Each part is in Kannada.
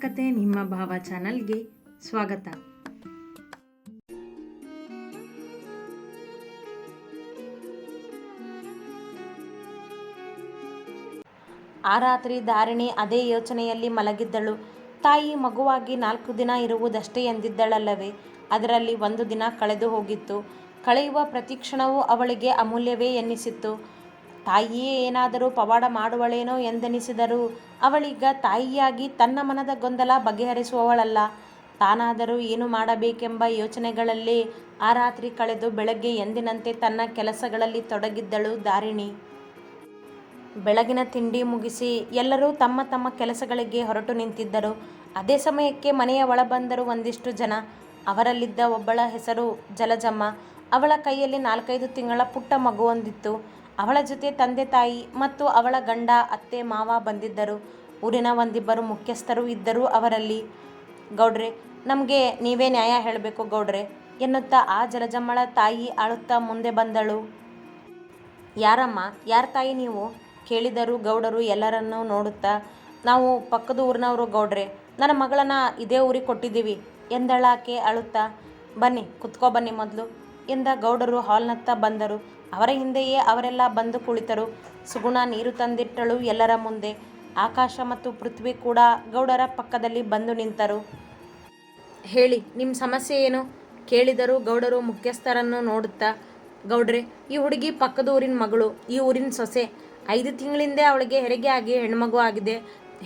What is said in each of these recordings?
ಕತೆ ನಿಮ್ಮ ಭಾವ ಚಾನಲ್ಗೆ ಸ್ವಾಗತ. ಆ ರಾತ್ರಿ ಧಾರಿಣಿ ಅದೇ ಯೋಚನೆಯಲ್ಲಿ ಮಲಗಿದ್ದಳು. ತಾಯಿ ಮಗುವಾಗಿ ನಾಲ್ಕು ದಿನ ಇರುವುದಷ್ಟೇ ಎಂದಿದ್ದಳಲ್ಲವೇ, ಅದರಲ್ಲಿ ಒಂದು ದಿನ ಕಳೆದು ಹೋಗಿತ್ತು. ಕಳೆಯುವ ಪ್ರತಿ ಕ್ಷಣವೂ ಅವಳಿಗೆ ಅಮೂಲ್ಯವೇ ಎನ್ನಿಸಿತ್ತು. ತಾಯಿಯೇ ಏನಾದರೂ ಪವಾಡ ಮಾಡುವಳೇನೋ ಎಂದೆನಿಸಿದರು ಅವಳೀಗ ತಾಯಿಯಾಗಿ ತನ್ನ ಮನದ ಗೊಂದಲ ಬಗೆಹರಿಸುವವಳಲ್ಲ. ತಾನಾದರೂ ಏನು ಮಾಡಬೇಕೆಂಬ ಯೋಚನೆಗಳಲ್ಲಿ ಆ ರಾತ್ರಿ ಕಳೆದು ಬೆಳಗ್ಗೆ ಎಂದಿನಂತೆ ತನ್ನ ಕೆಲಸಗಳಲ್ಲಿ ತೊಡಗಿದ್ದಳು ದಾರಿಣಿ. ಬೆಳಗಿನ ತಿಂಡಿ ಮುಗಿಸಿ ಎಲ್ಲರೂ ತಮ್ಮ ತಮ್ಮ ಕೆಲಸಗಳಿಗೆ ಹೊರಟು ನಿಂತಿದ್ದರು. ಅದೇ ಸಮಯಕ್ಕೆ ಮನೆಯ ಒಳ ಬಂದರು ಒಂದಿಷ್ಟು ಜನ. ಅವರಲ್ಲಿದ್ದ ಒಬ್ಬಳ ಹೆಸರು ಜಲಜಮ್ಮ. ಅವಳ ಕೈಯಲ್ಲಿ ನಾಲ್ಕೈದು ತಿಂಗಳ ಪುಟ್ಟ ಮಗುವೊಂದಿತ್ತು ಅವಳ ಜೊತೆ ತಂದೆ ತಾಯಿ ಮತ್ತು ಅವಳ ಗಂಡ, ಅತ್ತೆ, ಮಾವ ಬಂದಿದ್ದರು. ಊರಿನ ಒಂದಿಬ್ಬರು ಮುಖ್ಯಸ್ಥರು ಇದ್ದರು ಅವರಲ್ಲಿ. ಗೌಡ್ರೆ, ನಮಗೆ ನೀವೇ ನ್ಯಾಯ ಹೇಳಬೇಕು ಗೌಡ್ರೆ, ಎನ್ನುತ್ತಾ ಆ ಜಲಜಮ್ಮಳ ತಾಯಿ ಅಳುತ್ತಾ ಮುಂದೆ ಬಂದಳು. ಯಾರಮ್ಮ, ಯಾರ ತಾಯಿ ನೀವು? ಕೇಳಿದರು ಗೌಡರು ಎಲ್ಲರನ್ನೂ ನೋಡುತ್ತಾ, ನಾವು ಪಕ್ಕದ ಊರಿನವರು ಗೌಡ್ರೆ, ನನ್ನ ಮಗಳನ್ನ ಇದೇ ಊರಿಗೆ ಕೊಟ್ಟಿದ್ದೀವಿ, ಎಂದಳಾಕೆ ಅಳುತ್ತಾ, ಬನ್ನಿ, ಕುತ್ಕೋ ಬನ್ನಿ ಮೊದಲು. ಎಂದ ಗೌಡರು ಹಾಲ್ನತ್ತ ಬಂದರು. ಅವರ ಹಿಂದೆಯೇ ಅವರೆಲ್ಲ ಬಂದು ಕುಳಿತರು. ಸುಗುಣ ನೀರು ತಂದಿಟ್ಟಳು ಎಲ್ಲರ ಮುಂದೆ. ಆಕಾಶ ಮತ್ತು ಪೃಥ್ವಿ ಕೂಡ ಗೌಡರ ಪಕ್ಕದಲ್ಲಿ ಬಂದು ನಿಂತರು. ಹೇಳಿ ನಿಮ್ಮ ಸಮಸ್ಯೆ ಏನು? ಕೇಳಿದರು ಗೌಡರು ಮುಖ್ಯಸ್ಥರನ್ನು ನೋಡುತ್ತಾ, ಗೌಡ್ರೆ, ಈ ಹುಡುಗಿ ಪಕ್ಕದ ಊರಿನ ಮಗಳು, ಈ ಊರಿನ ಸೊಸೆ. ಐದು ತಿಂಗಳಿಂದೆ ಅವಳಿಗೆ ಹೆರಿಗೆ ಆಗಿ ಹೆಣ್ಮಗು ಆಗಿದೆ.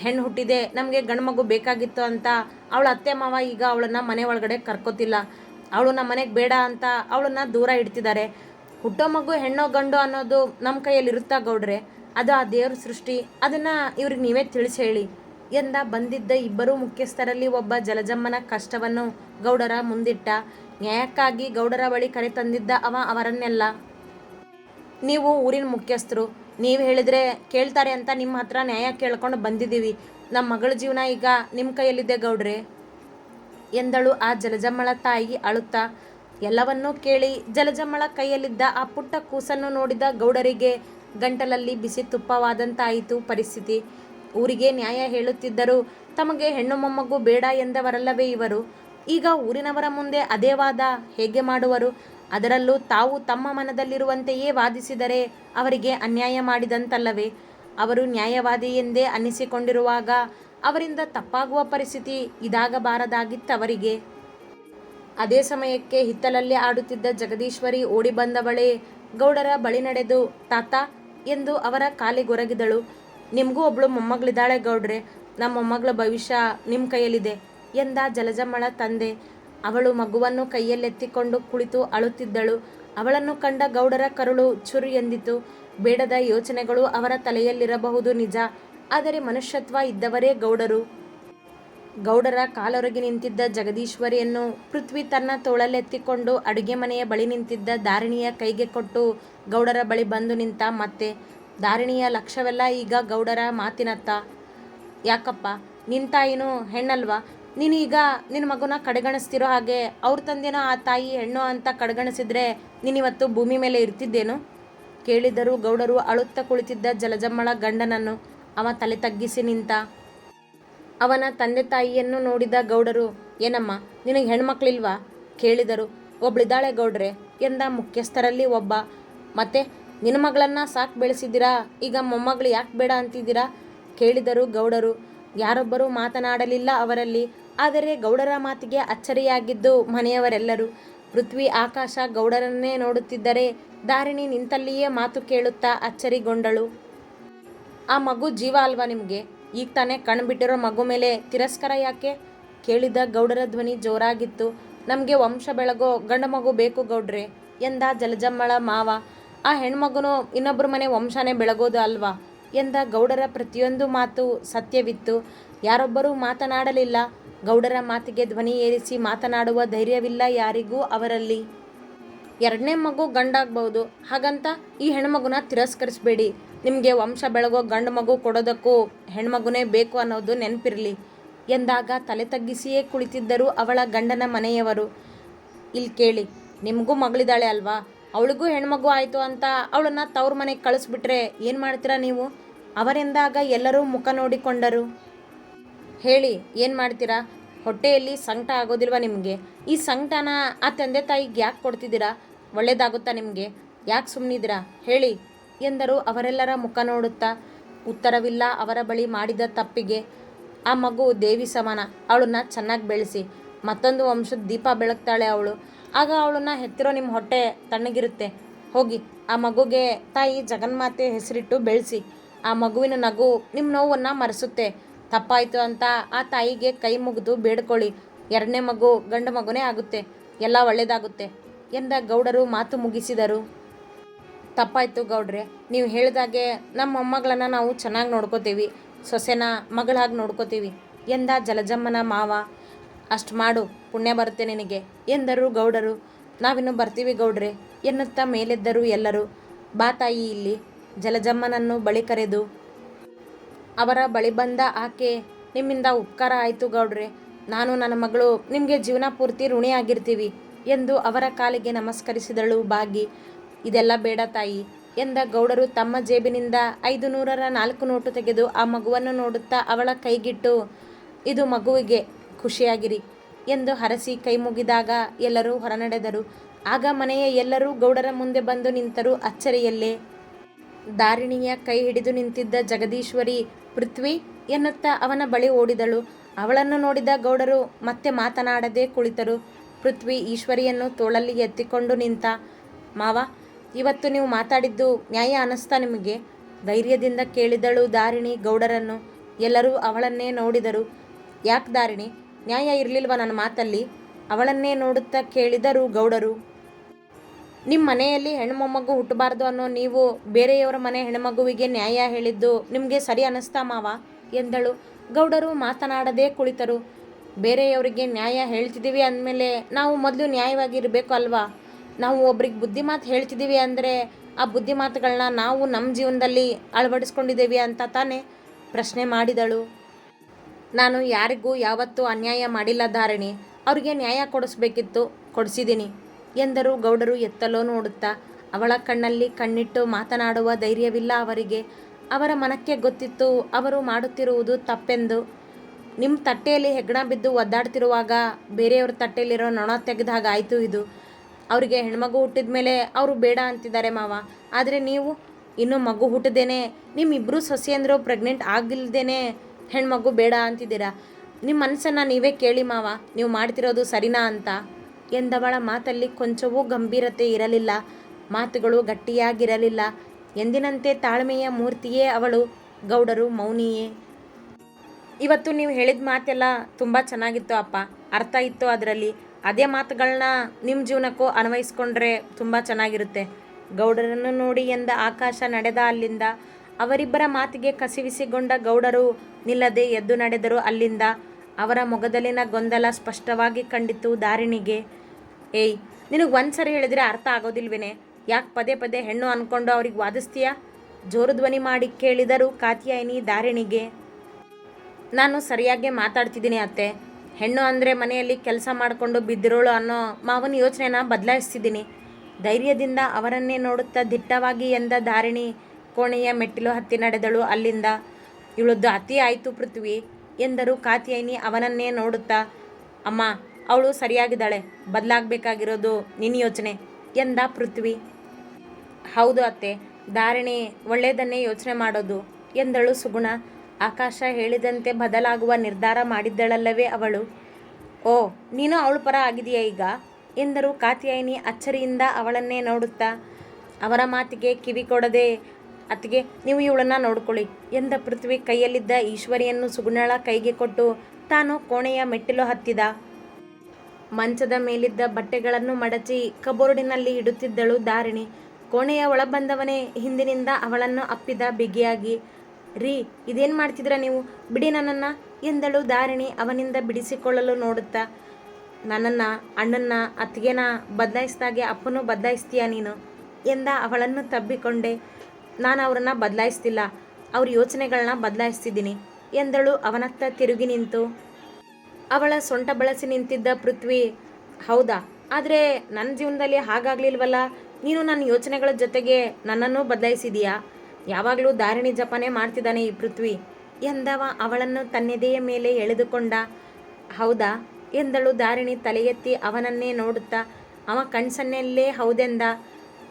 ಹೆಣ್ಣು ಹುಟ್ಟಿದೆ, ನಮಗೆ ಗಂಡು ಮಗು ಬೇಕಾಗಿತ್ತು ಅಂತ ಅವಳ ಅತ್ತೆ ಮಾವ ಈಗ ಅವಳನ್ನು ಮನೆ ಒಳಗಡೆ ಕರ್ಕೋತಿಲ್ಲ. ಅವಳು ನಮ್ಮ ಮನೆಗೆ ಬೇಡ ಅಂತ ಅವಳನ್ನ ದೂರ ಇಡ್ತಿದ್ದಾರೆ. ಹುಟ್ಟೋ ಮಗು, ಹೆಣ್ಣೋ ಗಂಡು ಅನ್ನೋದು ನಮ್ಮ ಕೈಯಲ್ಲಿ ಇರುತ್ತಾ ಗೌಡ್ರೆ? ಅದು ಆ ದೇವ್ರ ಸೃಷ್ಟಿ. ಅದನ್ನು ಇವ್ರಿಗೆ ನೀವೇ ತಿಳಿಸಿ ಹೇಳಿ. ಎಂದ ಬಂದಿದ್ದ ಇಬ್ಬರು ಮುಖ್ಯಸ್ಥರಲ್ಲಿ ಒಬ್ಬ ಜಲಜಮ್ಮನ ಕಷ್ಟವನ್ನು ಗೌಡರ ಮುಂದಿಟ್ಟ. ನ್ಯಾಯಕ್ಕಾಗಿ ಗೌಡರ ಬಳಿ ಕರೆ ತಂದಿದ್ದ ಅವ ಅವರನ್ನೆಲ್ಲ. ನೀವು ಊರಿನ ಮುಖ್ಯಸ್ಥರು. ನೀವು ಹೇಳಿದ್ರೆ ಕೇಳ್ತಾರೆ ಅಂತ ನಿಮ್ಮ ಹತ್ರ ನ್ಯಾಯ ಕೇಳ್ಕೊಂಡು ಬಂದಿದ್ದೀವಿ. ನಮ್ಮ ಮಗಳ ಜೀವನ ಈಗ ನಿಮ್ಮ ಕೈಯಲ್ಲಿದೆ ಗೌಡ್ರೆ. ಎಂದಳು ಆ ಜಲಜಮ್ಮಳ ತಾಯಿ ಅಳುತ್ತಾ. ಎಲ್ಲವನ್ನೂ ಕೇಳಿ ಜಲಜಮ್ಮಳ ಕೈಯಲ್ಲಿದ್ದ ಆ ಪುಟ್ಟ ಕೂಸನ್ನು ನೋಡಿದ ಗೌಡರಿಗೆ ಗಂಟಲಲ್ಲಿ ಬಿಸಿ ತುಪ್ಪವಾದಂತಾಯಿತು ಪರಿಸ್ಥಿತಿ. ಊರಿಗೆ ನ್ಯಾಯ ಹೇಳುತ್ತಿದ್ದರು ತಮಗೆ ಹೆಣ್ಣು ಮೊಮ್ಮಗು ಬೇಡ ಎಂದವರಲ್ಲವೇ ಇವರು. ಈಗ ಊರಿನವರ ಮುಂದೆ ಅದೇ ವಾದ ಹೇಗೆ ಮಾಡುವರು? ಅದರಲ್ಲೂ ತಾವು ತಮ್ಮ ಮನದಲ್ಲಿರುವಂತೆಯೇ ವಾದಿಸಿದರೆ ಅವರಿಗೆ ಅನ್ಯಾಯ ಮಾಡಿದಂತಲ್ಲವೇ? ಅವರು ನ್ಯಾಯವಾದಿ ಎಂದೇ ಅನ್ನಿಸಿಕೊಂಡಿರುವಾಗ ಅವರಿಂದ ತಪ್ಪಾಗುವ ಪರಿಸ್ಥಿತಿ ಇದಾಗಬಾರದಾಗಿತ್ತವರಿಗೆ ಅದೇ ಸಮಯಕ್ಕೆ ಹಿತ್ತಲಲ್ಲಿ ಆಡುತ್ತಿದ್ದ ಜಗದೀಶ್ವರಿ ಓಡಿ ಬಂದವಳೇ, ಗೌಡರ ಬಳಿ ನಡೆದು, ತಾತ ಎಂದು ಅವರ ಕಾಲಿಗೊರಗಿದಳು. ನಿಮಗೂ ಒಬ್ಳು ಮೊಮ್ಮಗಳಿದ್ದಾಳೆ ಗೌಡ್ರೆ, ನಮ್ಮ ಮೊಮ್ಮಗಳ ಭವಿಷ್ಯ ನಿಮ್ಮ ಕೈಯಲ್ಲಿದೆ ಎಂದ ಜಲಜಮ್ಮಳ ತಂದೆ. ಅವಳು ಮಗುವನ್ನು ಕೈಯಲ್ಲೆತ್ತಿಕೊಂಡು ಕುಳಿತು ಅಳುತ್ತಿದ್ದಳು. ಅವಳನ್ನು ಕಂಡ ಗೌಡರ ಕರುಳು ಚುರು ಎಂದಿತು. ಬೇಡದ ಯೋಚನೆಗಳು ಅವರ ತಲೆಯಲ್ಲಿರಬಹುದು ನಿಜ. ಆದರೆ ಮನುಷ್ಯತ್ವ ಇದ್ದವರೇ ಗೌಡರು. ಗೌಡರ ಕಾಲೊರಗಿ ನಿಂತಿದ್ದ ಜಗದೀಶ್ವರಿಯನ್ನು ಪೃಥ್ವಿ ತನ್ನ ತೋಳಲ್ಲೆತ್ತಿಕೊಂಡು ಅಡುಗೆ ಮನೆಯ ಬಳಿ ನಿಂತಿದ್ದ ದಾರಿಣಿಯ ಕೈಗೆ ಕೊಟ್ಟು ಗೌಡರ ಬಳಿ ಬಂದು ನಿಂತ ಮತ್ತೆ, ದಾರಿಣಿಯ ಲಕ್ಷ್ಯವೆಲ್ಲ ಈಗ ಗೌಡರ ಮಾತಿನತ್ತ ಯಾಕಪ್ಪ? ನಿನ್ನ ತಾಯಿನೂ ಹೆಣ್ಣಲ್ವಾ? ನೀನೀಗ ನಿನ್ನ ಮಗುನ ಕಡೆಗಣಿಸ್ತಿರೋ ಹಾಗೆ ಅವ್ರ ತಂದೆನೋ ಆ ತಾಯಿ ಹೆಣ್ಣು ಅಂತ ಕಡೆಗಣಿಸಿದ್ರೆ ನೀನಿವತ್ತು ಭೂಮಿ ಮೇಲೆ ಇರ್ತಿದ್ದೇನು? ಕೇಳಿದರು ಗೌಡರು ಅಳುತ್ತಾ ಕುಳಿತಿದ್ದ ಜಲಜಮ್ಮಳ ಗಂಡನನ್ನು ಅವ ತಲೆ ತಗ್ಗಿಸಿ ನಿಂತ. ಅವನ ತಂದೆ ತಾಯಿಯನ್ನು ನೋಡಿದ ಗೌಡರು, ಏನಮ್ಮ, ನಿನಗೆ ಹೆಣ್ಮಕ್ಳಿಲ್ವಾ? ಕೇಳಿದರು. ಒಬ್ಳಿದ್ದಾಳೆ ಗೌಡ್ರೆ, ಎಂದ ಮುಖ್ಯಸ್ಥರಲ್ಲಿ ಒಬ್ಬ. ಮತ್ತೆ, ನಿನ್ನ ಮಗಳನ್ನ ಸಾಕು ಬೆಳೆಸಿದ್ದೀರಾ? ಈಗ ಮೊಮ್ಮಗಳು ಯಾಕೆ ಬೇಡ ಅಂತಿದ್ದೀರಾ? ಕೇಳಿದರು ಗೌಡರು. ಯಾರೊಬ್ಬರೂ ಮಾತನಾಡಲಿಲ್ಲ ಅವರಲ್ಲಿ. ಆದರೆ ಗೌಡರ ಮಾತಿಗೆ ಅಚ್ಚರಿಯಾಗಿದ್ದು ಮನೆಯವರೆಲ್ಲರೂ. ಪೃಥ್ವಿ ಆಕಾಶ ಗೌಡರನ್ನೇ ನೋಡುತ್ತಿದ್ದರೆ ದಾರಿಣಿ ನಿಂತಲ್ಲಿಯೇ ಮಾತು ಕೇಳುತ್ತಾ ಅಚ್ಚರಿಗೊಂಡಳು. ಆ ಮಗು ಜೀವ ಅಲ್ವಾ ನಿಮಗೆ? ಈಗ ತಾನೇ ಕಣ್ಬಿಟ್ಟಿರೋ ಮಗು ಮೇಲೆ ತಿರಸ್ಕಾರ ಯಾಕೆ? ಕೇಳಿದ ಗೌಡರ ಧ್ವನಿ ಜೋರಾಗಿತ್ತು. ನಮಗೆ ವಂಶ ಬೆಳಗೋ ಗಂಡು ಮಗು ಬೇಕು ಗೌಡ್ರೆ, ಎಂದ ಜಲಜಮ್ಮಳ ಮಾವ. ಆ ಹೆಣ್ಮಗುನು ಇನ್ನೊಬ್ಬರ ಮನೆ ವಂಶನೇ ಬೆಳಗೋದು ಅಲ್ವಾ? ಎಂದ ಗೌಡರ ಪ್ರತಿಯೊಂದು ಮಾತು ಸತ್ಯವಿತ್ತು. ಯಾರೊಬ್ಬರೂ ಮಾತನಾಡಲಿಲ್ಲ. ಗೌಡರ ಮಾತಿಗೆ ಧ್ವನಿ ಏರಿಸಿ ಮಾತನಾಡುವ ಧೈರ್ಯವಿಲ್ಲ ಯಾರಿಗೂ ಅವರಲ್ಲಿ. ಎರಡನೇ ಮಗು ಗಂಡಾಗ್ಬೋದು ಹಾಗಂತ ಈ ಹೆಣ್ಮಗುನ ತಿರಸ್ಕರಿಸಬೇಡಿ. ನಿಮಗೆ ವಂಶ ಬೆಳಗೋ ಗಂಡು ಮಗು ಕೊಡೋದಕ್ಕೂ ಹೆಣ್ಮಗುನೇ ಬೇಕು ಅನ್ನೋದು ನೆನಪಿರಲಿ. ಎಂದಾಗ ತಲೆ ತಗ್ಗಿಸಿಯೇ ಕುಳಿತಿದ್ದರು ಅವಳ ಗಂಡನ ಮನೆಯವರು. ಇಲ್ಲಿ ಕೇಳಿ, ನಿಮಗೂ ಮಗಳಿದ್ದಾಳೆ ಅಲ್ವಾ? ಅವಳಿಗೂ ಹೆಣ್ಮಗು ಆಯಿತು ಅಂತ ಅವಳನ್ನ ತವ್ರ ಮನೆಗೆ ಕಳಿಸ್ಬಿಟ್ರೆ ಏನು ಮಾಡ್ತೀರಾ ನೀವು? ಅವರೆಂದಾಗ ಎಲ್ಲರೂ ಮುಖ ನೋಡಿಕೊಂಡರು. ಹೇಳಿ, ಏನು ಮಾಡ್ತೀರಾ? ಹೊಟ್ಟೆಯಲ್ಲಿ ಸಂಕಟ ಆಗೋದಿಲ್ವಾ ನಿಮಗೆ? ಈ ಸಂಕಟನ ಆ ತಂದೆ ತಾಯಿಗೆ ಯಾಕೆ ಕೊಡ್ತಿದ್ದೀರಾ? ಒಳ್ಳೇದಾಗುತ್ತಾ ನಿಮಗೆ? ಯಾಕೆ ಸುಮ್ಮನಿದ್ದೀರಾ ಹೇಳಿ ಎಂದರು. ಅವರೆಲ್ಲರ ಮುಖ ನೋಡುತ್ತಾ ಉತ್ತರವಿಲ್ಲ. ಅವರ ಬಳಿ ಮಾಡಿದ ತಪ್ಪಿಗೆ ಆ ಮಗು ದೇವಿ ಸಮಾನ. ಅವಳನ್ನ ಚೆನ್ನಾಗಿ ಬೆಳೆಸಿ. ಮತ್ತೊಂದು ವಂಶದ ದೀಪ ಬೆಳಗ್ತಾಳೆ ಅವಳು. ಆಗ ಅವಳನ್ನ ಹೆತ್ತಿರೋ ನಿಮ್ಮ ಹೊಟ್ಟೆ ತಣ್ಣಗಿರುತ್ತೆ. ಹೋಗಿ, ಆ ಮಗುಗೆ ತಾಯಿ ಜಗನ್ಮಾತೆ ಹೆಸರಿಟ್ಟು ಬೆಳೆಸಿ. ಆ ಮಗುವಿನ ನಗು ನಿಮ್ಮ ನೋವನ್ನು ಮರೆಸುತ್ತೆ. ತಪ್ಪಾಯಿತು ಅಂತ ಆ ತಾಯಿಗೆ ಕೈ ಮುಗಿದು ಬೇಡ್ಕೊಳ್ಳಿ. ಎರಡನೇ ಮಗು ಗಂಡು ಮಗುನೇ ಆಗುತ್ತೆ. ಎಲ್ಲ ಒಳ್ಳೆಯದಾಗುತ್ತೆ ಎಂದ ಗೌಡರು ಮಾತು ಮುಗಿಸಿದರು. ತಪ್ಪಾಯಿತು ಗೌಡ್ರೆ, ನೀವು ಹೇಳಿದಾಗೆ ನಮ್ಮ ಮೊಮ್ಮಗಳನ್ನ ನಾವು ಚೆನ್ನಾಗಿ ನೋಡ್ಕೋತೀವಿ, ಸೊಸೆನ ಮಗಳಾಗಿ ನೋಡ್ಕೋತೀವಿ ಎಂದ ಜಲಜಮ್ಮನ ಮಾವ, ಅಷ್ಟು ಮಾಡು, ಪುಣ್ಯ ಬರುತ್ತೆ ನಿನಗೆ ಎಂದರು ಗೌಡರು. ನಾವಿನ್ನು ಬರ್ತೀವಿ ಗೌಡ್ರೆ, ಎನ್ನುತ್ತಾ ಮೇಲೆದ್ದರು ಎಲ್ಲರೂ. ಬಾ ತಾಯಿ ಇಲ್ಲಿ, ಜಲಜಮ್ಮನನ್ನು ಬಳಿ ಕರೆದು ಅವರ ಬಳಿ ಬಂದ ಆಕೆ, ನಿಮ್ಮಿಂದ ಉಪಕಾರ ಆಯಿತು ಗೌಡ್ರೆ. ನಾನು ನನ್ನ ಮಗಳು, ನಿಮಗೆ ಜೀವನ ಪೂರ್ತಿ ಋಣಿಯಾಗಿರ್ತೀವಿ ಎಂದು ಅವರ ಕಾಲಿಗೆ ನಮಸ್ಕರಿಸಿದಳು ಬಾಗಿ. ಇದೆಲ್ಲ ಬೇಡ ತಾಯಿ ಎಂದ ಗೌಡರು ತಮ್ಮ ಜೇಬಿನಿಂದ ಐದು ನೂರರ ನಾಲ್ಕು ನೋಟು ತೆಗೆದು ಆ ಮಗುವನ್ನು ನೋಡುತ್ತಾ ಅವಳ ಕೈಗಿಟ್ಟು, ಇದು ಮಗುವಿಗೆ ಖುಷಿಯಾಗಿರಿ ಎಂದು ಹರಸಿ ಕೈ ಮುಗಿದಾಗ ಎಲ್ಲರೂ ಹೊರನಡೆದರು. ಆಗ ಮನೆಯ ಎಲ್ಲರೂ ಗೌಡರ ಮುಂದೆ ಬಂದು ನಿಂತರು ಅಚ್ಚರಿಯಲ್ಲೇ. ದಾರಿಣಿಯ ಕೈ ಹಿಡಿದು ನಿಂತಿದ್ದ ಜಗದೀಶ್ವರಿ ಪೃಥ್ವಿ ಎನ್ನುತ್ತಾ ಅವನ ಬಳಿ ಓಡಿದಳು. ಅವಳನ್ನು ನೋಡಿದ ಗೌಡರು ಮತ್ತೆ ಮಾತನಾಡದೆ ಕುಳಿತರು. ಪೃಥ್ವಿ ಈಶ್ವರಿಯನ್ನು ತೋಳಲ್ಲಿ ಎತ್ತಿಕೊಂಡು ನಿಂತ, ಮಾವ, ಇವತ್ತು ನೀವು ಮಾತಾಡಿದ್ದು ನ್ಯಾಯ ಅನ್ನಿಸ್ತಾ ನಿಮಗೆ? ಧೈರ್ಯದಿಂದ ಕೇಳಿದಳು ದಾರಿಣಿ ಗೌಡರನ್ನು. ಎಲ್ಲರೂ ಅವಳನ್ನೇ ನೋಡಿದರು. ಯಾಕೆ ದಾರಿಣಿ? ನ್ಯಾಯ ಇರಲಿಲ್ವ ನನ್ನ ಮಾತಲ್ಲಿ? ಅವಳನ್ನೇ ನೋಡುತ್ತಾ ಕೇಳಿದರು ಗೌಡರು. ನಿಮ್ಮ ಮನೆಯಲ್ಲಿ ಹೆಣ್ಮೊಮ್ಮಗು ಹುಟ್ಟಬಾರ್ದು ಅನ್ನೋ ನೀವು ಬೇರೆಯವರ ಮನೆ ಹೆಣ್ಮಗುವಿಗೆ ನ್ಯಾಯ ಹೇಳಿದ್ದು ನಿಮಗೆ ಸರಿ ಅನ್ನಿಸ್ತಾ ಮಾವ? ಎಂದಳು. ಗೌಡರು ಮಾತನಾಡದೇ ಕುಳಿತರು. ಬೇರೆಯವರಿಗೆ ನ್ಯಾಯ ಹೇಳ್ತಿದ್ದೀವಿ ಅಂದಮೇಲೆ ನಾವು ಮೊದಲು ನ್ಯಾಯವಾಗಿ ಇರಬೇಕು ಅಲ್ವಾ? ನಾವು ಒಬ್ರಿಗೆ ಬುದ್ಧಿ ಮಾತು ಹೇಳ್ತಿದ್ದೀವಿ ಅಂದರೆ ಆ ಬುದ್ಧಿ ಮಾತುಗಳನ್ನ ನಾವು ನಮ್ಮ ಜೀವನದಲ್ಲಿ ಅಳವಡಿಸ್ಕೊಂಡಿದ್ದೇವೆ ಅಂತ ತಾನೇ ಪ್ರಶ್ನೆ ಮಾಡಿದಳು. ನಾನು ಯಾರಿಗೂ ಯಾವತ್ತೂ ಅನ್ಯಾಯ ಮಾಡಿಲ್ಲ ಧಾರಣಿ. ಅವ್ರಿಗೆ ನ್ಯಾಯ ಕೊಡಿಸ್ಬೇಕಿತ್ತು. ಕೊಡಿಸಿದ್ದೀನಿ ಎಂದರು ಗೌಡರು ಎತ್ತಲೋ ನೋಡುತ್ತಾ, ಅವಳ ಕಣ್ಣಲ್ಲಿ ಕಣ್ಣಿಟ್ಟು ಮಾತನಾಡುವ ಧೈರ್ಯವಿಲ್ಲ ಅವರಿಗೆ. ಅವರ ಮನಕ್ಕೆ ಗೊತ್ತಿತ್ತು ಅವರು ಮಾಡುತ್ತಿರುವುದು ತಪ್ಪೆಂದು. ನಿಮ್ಮ ತಟ್ಟೆಯಲ್ಲಿ ಹೆಗ್ಗಣ ಬಿದ್ದು ಒದ್ದಾಡ್ತಿರುವಾಗ ಬೇರೆಯವ್ರ ತಟ್ಟೆಯಲ್ಲಿರೋ ನೊಣ ತೆಗೆದ ಆಯಿತು ಇದು. ಅವರಿಗೆ ಹೆಣ್ಮಗು ಹುಟ್ಟಿದ ಮೇಲೆ ಅವರು ಬೇಡ ಅಂತಿದ್ದಾರೆ ಮಾವ. ಆದರೆ ನೀವು? ಇನ್ನೂ ಮಗು ಹುಟ್ಟದೇನೆ? ನಿಮ್ಮಿಬ್ಬರು ಸೊಸೆಯಂದರು ಪ್ರೆಗ್ನೆಂಟ್ ಆಗಿಲ್ದೇನೆ ಹೆಣ್ಮಗು ಬೇಡ ಅಂತಿದ್ದೀರಾ? ನಿಮ್ಮ ಮನಸ್ಸನ್ನು ನೀವೇ ಕೇಳಿ ಮಾವ. ನೀವು ಮಾಡ್ತಿರೋದು ಸರಿನಾ ಅಂತ. ಎಂದವಳ ಮಾತಲ್ಲಿ ಕೊಂಚವೂ ಗಂಭೀರತೆ ಇರಲಿಲ್ಲ. ಮಾತುಗಳು ಗಟ್ಟಿಯಾಗಿರಲಿಲ್ಲ. ಎಂದಿನಂತೆ ತಾಳ್ಮೆಯ ಮೂರ್ತಿಯೇ ಅವಳು. ಗೌಡರು ಮೌನಿಯೇ. ಇವತ್ತು ನೀವು ಹೇಳಿದ ಮಾತೆಲ್ಲ ತುಂಬ ಚೆನ್ನಾಗಿತ್ತು ಅಪ್ಪ. ಅರ್ಥ ಇತ್ತು ಅದರಲ್ಲಿ. ಅದೇ ಮಾತುಗಳನ್ನ ನಿಮ್ಮ ಜೀವನಕ್ಕೂ ಅನ್ವಯಿಸ್ಕೊಂಡ್ರೆ ತುಂಬ ಚೆನ್ನಾಗಿರುತ್ತೆ. ಗೌಡರನ್ನು ನೋಡಿ ಎಂದ ಆಕಾಶ ನಡೆದ ಅಲ್ಲಿಂದ. ಅವರಿಬ್ಬರ ಮಾತಿಗೆ ಕಸಿವಿಸಿಗೊಂಡ ಗೌಡರು ನಿಲ್ಲದೆ ಎದ್ದು ನಡೆದರು ಅಲ್ಲಿಂದ. ಅವರ ಮೊಗದಲ್ಲಿನ ಗೊಂದಲ ಸ್ಪಷ್ಟವಾಗಿ ಕಂಡಿತು ದಾರಿಣಿಗೆ. ಏಯ್, ನಿನಗೆ ಒಂದು ಸರಿ ಹೇಳಿದರೆ ಅರ್ಥ ಆಗೋದಿಲ್ವೇನೆ? ಯಾಕೆ ಪದೇ ಪದೇ ಹೆಣ್ಣು ಅನ್ಕೊಂಡು ಅವ್ರಿಗೆ ವಾದಿಸ್ತೀಯಾ? ಜೋರು ಧ್ವನಿ ಮಾಡಿ ಕೇಳಿದರು ಕಾತಿಯಾಯಿನಿ ದಾರಿಣಿಗೆ. ನಾನು ಸರಿಯಾಗಿ ಮಾತಾಡ್ತಿದ್ದೀನಿ ಅತ್ತೆ. ಹೆಣ್ಣು ಅಂದರೆ ಮನೆಯಲ್ಲಿ ಕೆಲಸ ಮಾಡಿಕೊಂಡು ಬಿದ್ದಿರೋಳು ಅನ್ನೋ ಮಾವನ ಯೋಚನೆನ ಬದಲಾಯಿಸ್ತಿದ್ದೀನಿ. ಧೈರ್ಯದಿಂದ ಅವರನ್ನೇ ನೋಡುತ್ತಾ ದಿಟ್ಟವಾಗಿ ಎಂದ ದಾರಿಣಿ ಕೋಣೆಯ ಮೆಟ್ಟಿಲು ಹತ್ತಿ ನಡೆದಳು ಅಲ್ಲಿಂದ. ಇವಳದ್ದು ಅತಿ ಆಯಿತು ಪೃಥ್ವಿ. ಎಂದರು ಕಾತ್ಯಾಯಿನಿ ಅವನನ್ನೇ ನೋಡುತ್ತಾ, ಅಮ್ಮ, ಅವಳು ಸರಿಯಾಗಿದ್ದಾಳೆ, ಬದಲಾಗಬೇಕಾಗಿರೋದು ನಿನ್ನ ಯೋಚನೆ ಎಂದ ಪೃಥ್ವಿ. ಹೌದು ಅತ್ತೆ, ಧಾರಣೆ ಒಳ್ಳೆಯದನ್ನೇ ಯೋಚನೆ ಮಾಡೋದು ಎಂದಳು ಸುಗುಣ. ಆಕಾಶ ಹೇಳಿದಂತೆ ಬದಲಾಗುವ ನಿರ್ಧಾರ ಮಾಡಿದ್ದಳಲ್ಲವೇ ಅವಳು? ಓ, ನೀನು ಅವಳ ಪರ ಆಗಿದೆಯಾ ಈಗ? ಎಂದರು ಕಾತ್ಯಾಯಿನಿ ಅಚ್ಚರಿಯಿಂದ ಅವಳನ್ನೇ ನೋಡುತ್ತಾ. ಅವರ ಮಾತಿಗೆ ಕಿವಿ ಕೊಡದೆ ಅತ್ತಿಗೆ, ನೀವು ಇವಳನ್ನ ನೋಡ್ಕೊಳ್ಳಿ. ಎಂದ ಪೃಥ್ವಿ ಕೈಯಲ್ಲಿದ್ದ ಈಶ್ವರಿಯನ್ನು ಸುಗುಣಳ ಕೈಗೆ ಕೊಟ್ಟು ತಾನು ಕೋಣೆಯ ಮೆಟ್ಟಿಲು ಹತ್ತಿದ. ಮಂಚದ ಮೇಲಿದ್ದ ಬಟ್ಟೆಗಳನ್ನು ಮಡಚಿ ಕಬೋರ್ಡಿನಲ್ಲಿ ಇಡುತ್ತಿದ್ದಳು ದಾರಿಣಿ ಕೋಣೆಯ ಒಳಬಂದವನೇ ಹಿಂದಿನಿಂದ ಅವಳನ್ನು ಅಪ್ಪಿದ ಬಿಗಿಯಾಗಿ, ರೀ, ಇದೇನು ಮಾಡ್ತಿದ್ರ ನೀವು? ಬಿಡಿ ನನ್ನನ್ನು, ಎಂದಳು ದಾರಿಣಿ ಅವನಿಂದ ಬಿಡಿಸಿಕೊಳ್ಳಲು ನೋಡುತ್ತಾ. ನನ್ನನ್ನು, ಅಣ್ಣನ್ನ, ಅತ್ತಿಗೆನ ಬದಲಾಯಿಸಿದಾಗೆ ಅಪ್ಪನೂ ಬದಲಾಯಿಸ್ತೀಯ ನೀನು? ಎಂದ ಅವಳನ್ನು ತಬ್ಬಿಕೊಂಡೆ. ನಾನು ಅವರನ್ನು ಬದಲಾಯಿಸ್ತಿಲ್ಲ, ಅವ್ರ ಯೋಚನೆಗಳನ್ನ ಬದಲಾಯಿಸ್ತಿದ್ದೀನಿ ಎಂದಳು ಅವನತ್ತ ತಿರುಗಿ ನಿಂತು. ಅವಳ ಸೊಂಟ ಬಳಸಿ ನಿಂತಿದ್ದ ಪೃಥ್ವಿ, ಹೌದಾ, ಆದರೆ ನನ್ನ ಜೀವನದಲ್ಲಿ ಹಾಗಾಗ್ಲಿಲ್ವಲ್ಲ, ನೀನು ನನ್ನ ಯೋಚನೆಗಳ ಜೊತೆಗೆ ನನ್ನನ್ನು ಬದಲಾಯಿಸಿದೀಯಾ? ಯಾವಾಗಲೂ ದಾರಿಣಿ ಜಪನೆ ಮಾಡ್ತಿದ್ದಾನೆ ಈ ಪೃಥ್ವಿ, ಎಂದವ ಅವಳನ್ನು ತನ್ನೆದೆಯ ಮೇಲೆ ಎಳೆದುಕೊಂಡ. ಹೌದಾ, ಎಂದಳು ದಾರಿಣಿ ತಲೆ ಎತ್ತಿ ಅವನನ್ನೇ ನೋಡುತ್ತಾ. ಅವ ಕಣ್ಸನ್ನೆಲ್ಲೇ ಹೌದೆಂದ.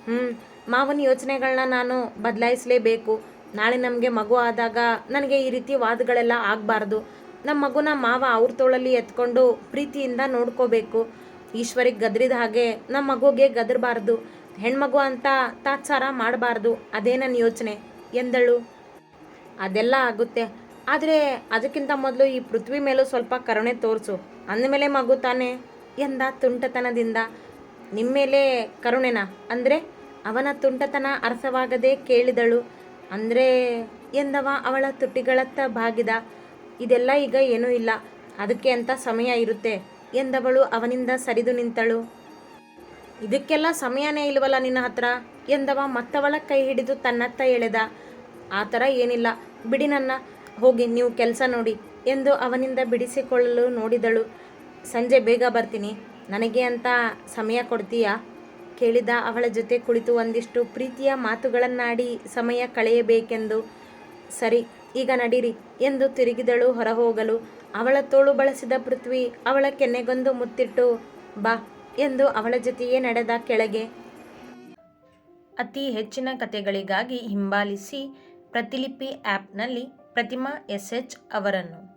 ಹ್ಞೂ ಮಾವನ ಯೋಚನೆಗಳನ್ನ ನಾನು ಬದಲಾಯಿಸಲೇಬೇಕು. ನಾಳೆ ನಮಗೆ ಮಗು ಆದಾಗ ನನಗೆ ಈ ರೀತಿ ವಾದಗಳೆಲ್ಲ ಆಗಬಾರ್ದು. ನಮ್ಮ ಮಗುನ ಮಾವ ಅವ್ರ ತೋಳಲ್ಲಿ ಎತ್ಕೊಂಡು ಪ್ರೀತಿಯಿಂದ ನೋಡ್ಕೋಬೇಕು. ಈಶ್ವರಿಗೆ ಗದ್ರಿದ ಹಾಗೆ ನಮ್ಮ ಮಗುಗೆ ಗದರಬಾರ್ದು. ಹೆಣ್ಮಗು ಅಂತ ತಾತ್ಸಾರ ಮಾಡಬಾರ್ದು. ಅದೇ ನನ್ನ ಯೋಚನೆ. ಎಂದಳು. ಅದೆಲ್ಲ ಆಗುತ್ತೆ. ಆದರೆ ಅದಕ್ಕಿಂತ ಮೊದಲು ಈ ಪೃಥ್ವಿ ಮೇಲೂ ಸ್ವಲ್ಪ ಕರುಣೆ ತೋರಿಸು. ಅಂದಮೇಲೆ ಮಗು ತಾನೆ ಎಂದ ತುಂಟತನದಿಂದ. ನಿಮ್ಮ ಮೇಲೆ ಕರುಣೆನಾ? ಅಂದರೆ ಅವನ ತುಂಟತನ ಅರ್ಥವಾಗದೆ ಕೇಳಿದಳು. ಅಂದರೆ ಎಂದವ ಅವಳ ತುಟಿಗಳತ್ತ ಬಾಗಿದ? ಇದೆಲ್ಲ ಈಗ ಏನೂ ಇಲ್ಲ. ಅದಕ್ಕೆ ಅಂತ ಸಮಯ ಇರುತ್ತೆ, ಎಂದವಳು ಅವನಿಂದ ಸರಿದು ನಿಂತಳು. ಇದಕ್ಕೆಲ್ಲ ಸಮಯನೇ ಇಲ್ವಲ್ಲ ನಿನ್ನ ಹತ್ರ? ಎಂದವ ಮತ್ತವಳ ಕೈ ಹಿಡಿದು ತನ್ನತ್ತ ಎಳೆದ. ಆ ಥರ ಏನಿಲ್ಲ. ಬಿಡಿ ನನ್ನ. ಹೋಗಿ ನೀವು ಕೆಲಸ ನೋಡಿ, ಎಂದು ಅವನಿಂದ ಬಿಡಿಸಿಕೊಳ್ಳಲು ನೋಡಿದಳು. ಸಂಜೆ ಬೇಗ ಬರ್ತೀನಿ. ನನಗೆ ಅಂತ ಸಮಯ ಕೊಡ್ತೀಯಾ? ಕೇಳಿದ ಅವಳ ಜೊತೆ ಕುಳಿತು ಒಂದಿಷ್ಟು ಪ್ರೀತಿಯ ಮಾತುಗಳನ್ನಾಡಿ ಸಮಯ ಕಳೆಯಬೇಕೆಂದು. ಸರಿ, ಈಗ ನಡೀರಿ ಎಂದು ತಿರುಗಿದಳು ಹೊರಹೋಗಲು. ಅವಳ ತೋಳು ಬಳಸಿದ ಪೃಥ್ವಿ ಅವಳ ಕೆನ್ನೆಗೊಂದು ಮುತ್ತಿಟ್ಟು, ಬಾ ಎಂದು ಅವಳ ಜೊತೆಯೇ ನಡೆದ ಕೆಳಗೆ. ಅತಿ ಹೆಚ್ಚಿನ ಕಥೆಗಳಿಗಾಗಿ ಹಿಂಬಾಲಿಸಿ ಪ್ರತಿಲಿಪಿ ಆ್ಯಪ್ನಲ್ಲಿ ಪ್ರತಿಮಾ ಎಸ್ ಎಚ್ ಅವರನ್ನು.